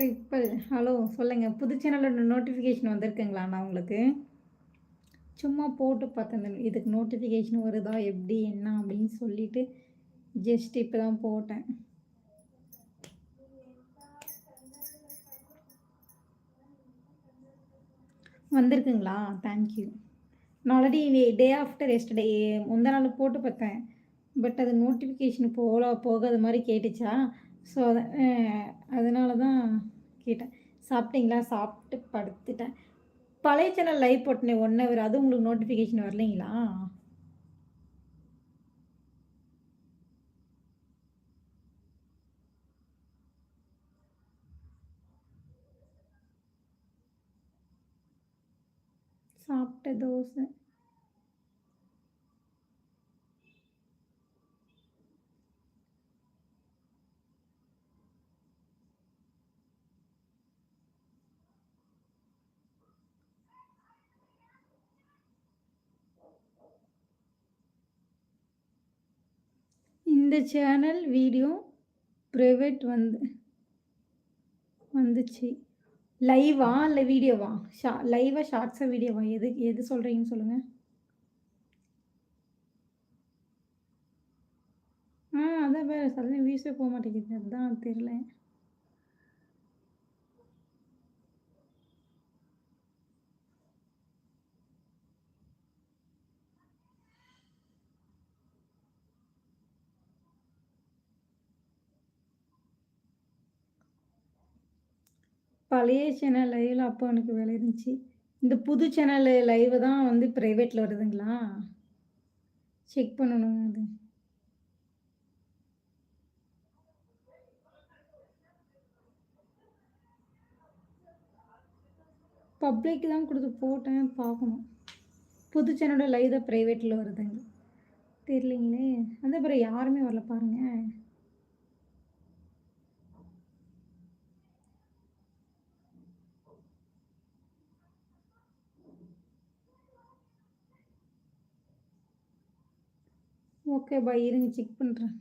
Triple hello சொல்லுங்கள் புது சேனலோட நோட்டிஃபிகேஷன் வந்திருக்குங்களாண்ணா உங்களுக்கு? சும்மா போட்டு பார்த்தேன். இதுக்கு நோட்டிஃபிகேஷன் வருதா எப்படி என்ன அப்படின்னு சொல்லிட்டு ஜஸ்ட் இப்போ தான் போட்டேன். வந்திருக்குங்களா? தேங்க்யூ நான் ஆல்ரெடி டே ஆஃப்டர் எஸ்டர்டே முந்த நாள் போட்டு பார்த்தேன். பட் அது நோட்டிஃபிகேஷன் போல போகாத மாதிரி கேட்டுச்சா? ஸோ அதனால தான் கேட்டேன். சாப்பிட்டீங்களா? சாப்பிட்டு படுத்துட்டேன். பழைய சேனல் லைவ் போட்டேன் ஒன் ஹவர் அது உங்களுக்கு நோட்டிஃபிகேஷன் வரலைங்களா? சாப்பிட்ட தோசை. இந்த சேனல் வீடியோ ப்ரைவேட் வந்து வந்துச்சு. லைவா இல்லை வீடியோவா ஷா லைவா ஷார்ட்ஸா வீடியோவா எது எது சொல்கிறீங்கன்னு சொல்லுங்கள் ஆ அதான் வேறு சடனாக வீசே போக மாட்டேங்குது. அதுதான் தெரியல. பழைய சேனல் லைவில் அப்போ எனக்கு வேலை இருந்துச்சு. இந்த புது சேனல் லைவ் தான் வந்து ப்ரைவேட்டில் வருதுங்களா? செக் பண்ணணுங்க அது. பப்ளிக் தான் கொடுத்து போட்டேன் பார்க்கணும். புது சேனலோட லைவ் தான் ப்ரைவேட்டில் வருதுங்க. தெரியலிங்களே. அந்த அப்புறம் யாருமே வரல பாருங்கள் ஓகே பாய் இருங்க செக் பண்ணுறேன்